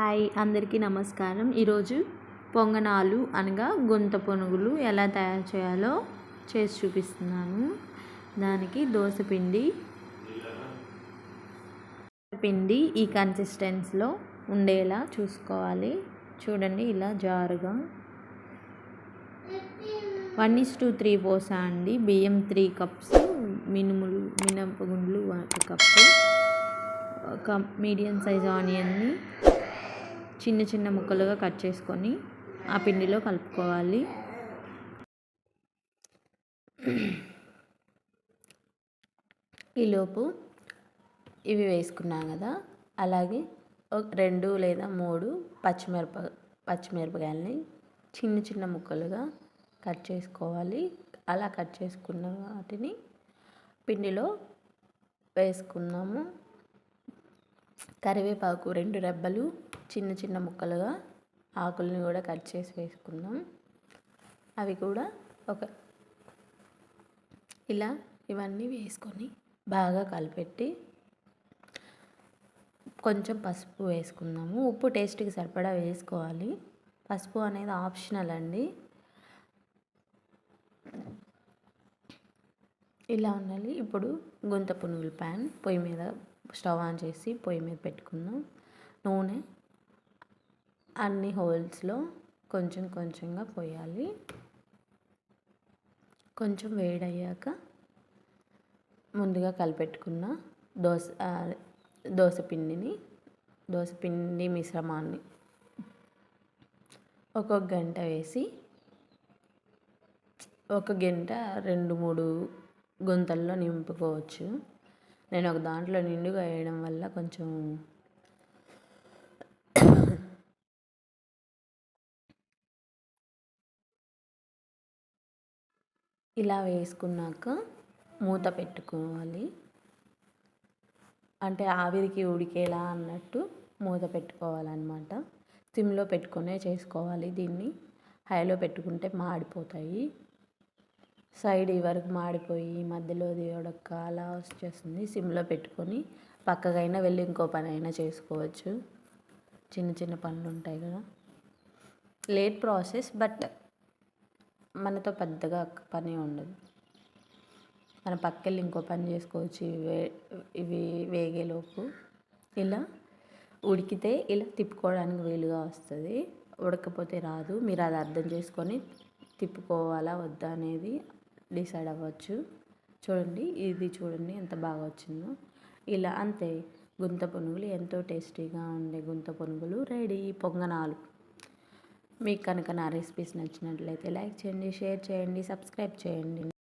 Hi అందరికీ నమస్కారం. ఈరోజు పొంగనాలు అనగా గుంత పునుగులు ఎలా తయారు చేయాలో చేసి చూపిస్తున్నాను. దానికి పిండి పిండి ఈ కన్సిస్టెన్స్లో ఉండేలా చూసుకోవాలి. చూడండి ఇలా జారుగా. వన్ ఇస్ టూ త్రీ పోసా అండి. బియ్యం త్రీ కప్స్ మినుములు మినపగుండ్లు ఒక కప్పు ఒక మీడియం సైజ్ ఆనియన్ని చిన్న చిన్న ముక్కలుగా కట్ చేసుకొని ఆ పిండిలో కలుపుకోవాలి. ఈలోపు ఇవి వేసుకున్నాం కదా అలాగే ఒక రెండు లేదా మూడు పచ్చిమిరప పచ్చిమిరపకాయలని చిన్న చిన్న ముక్కలుగా కట్ చేసుకోవాలి. అలా కట్ చేసుకున్న వాటిని పిండిలో వేసుకున్నాము. కరివేపాకు రెండు రెబ్బలు చిన్న చిన్న ముక్కలుగా ఆకుల్ని కూడా కట్ చేసి వేసుకుందాం. అవి కూడా ఒక ఇలా ఇవన్నీ వేసుకొని బాగా కలిపెట్టి కొంచెం పసుపు వేసుకుందాము. ఉప్పు టేస్ట్కి సరిపడా వేసుకోవాలి. పసుపు అనేది ఆప్షనల్ అండి. ఇలా ఉండాలి. ఇప్పుడు గుంత పునుగుల ప్యాన్ పొయ్యి మీద స్టవ్ ఆన్ చేసి పొయ్యి మీద పెట్టుకుందాం. నూనె అన్ని హోల్స్లో కొంచెం కొంచెంగా పోయాలి. కొంచెం వేడయ్యాక ముందుగా కలిపెట్టుకున్న దోశ దోశ పిండిని దోశ పిండి మిశ్రమాన్ని ఒక్కొక్క గంట వేసి ఒక గంట రెండు మూడు గుంతల్లో నింపుకోవచ్చు. నేను ఒక దాంట్లో నిండుగా వేయడం వల్ల కొంచెం ఇలా వేసుకున్నాక మూత పెట్టుకోవాలి. అంటే ఆవిరికి ఉడికేలా అన్నట్టు మూత పెట్టుకోవాలన్నమాట. సిమ్లో పెట్టుకునే చేసుకోవాలి దీన్ని. హైలో పెట్టుకుంటే మాడిపోతాయి. సైడ్ వరకు మాడిపోయి మధ్యలో ఉడక్క అలా వచ్చేస్తుంది. సిమ్లో పెట్టుకొని పక్కకైనా వెళ్ళి ఇంకో పని అయినా చేసుకోవచ్చు. చిన్న చిన్న పనులు ఉంటాయి కదా. లేట్ ప్రాసెస్ బట్ మనతో పెద్దగా పని ఉండదు. మన పక్కెళ్ళి ఇంకో పని చేసుకోవచ్చు. ఇవి ఇవి వేగేలోపు ఇలా ఉడికితే ఇలా తిప్పుకోవడానికి వీలుగా వస్తుంది. ఉడకపోతే రాదు. మీరు అది అర్థం చేసుకొని తిప్పుకోవాలా వద్దా అనేది డిసైడ్ అవ్వచ్చు. చూడండి ఇది చూడండి ఎంత బాగా వచ్చిందో. ఇలా అంతే. గుంత పునుగులు ఎంతో టేస్టీగా ఉండే గుంత పునుగులు రెడీ. పొంగనాలు. మీకు కనుక నా రెసిపీస్ నచ్చినట్లయితే లైక్ చేయండి షేర్ చేయండి సబ్స్క్రైబ్ చేయండి.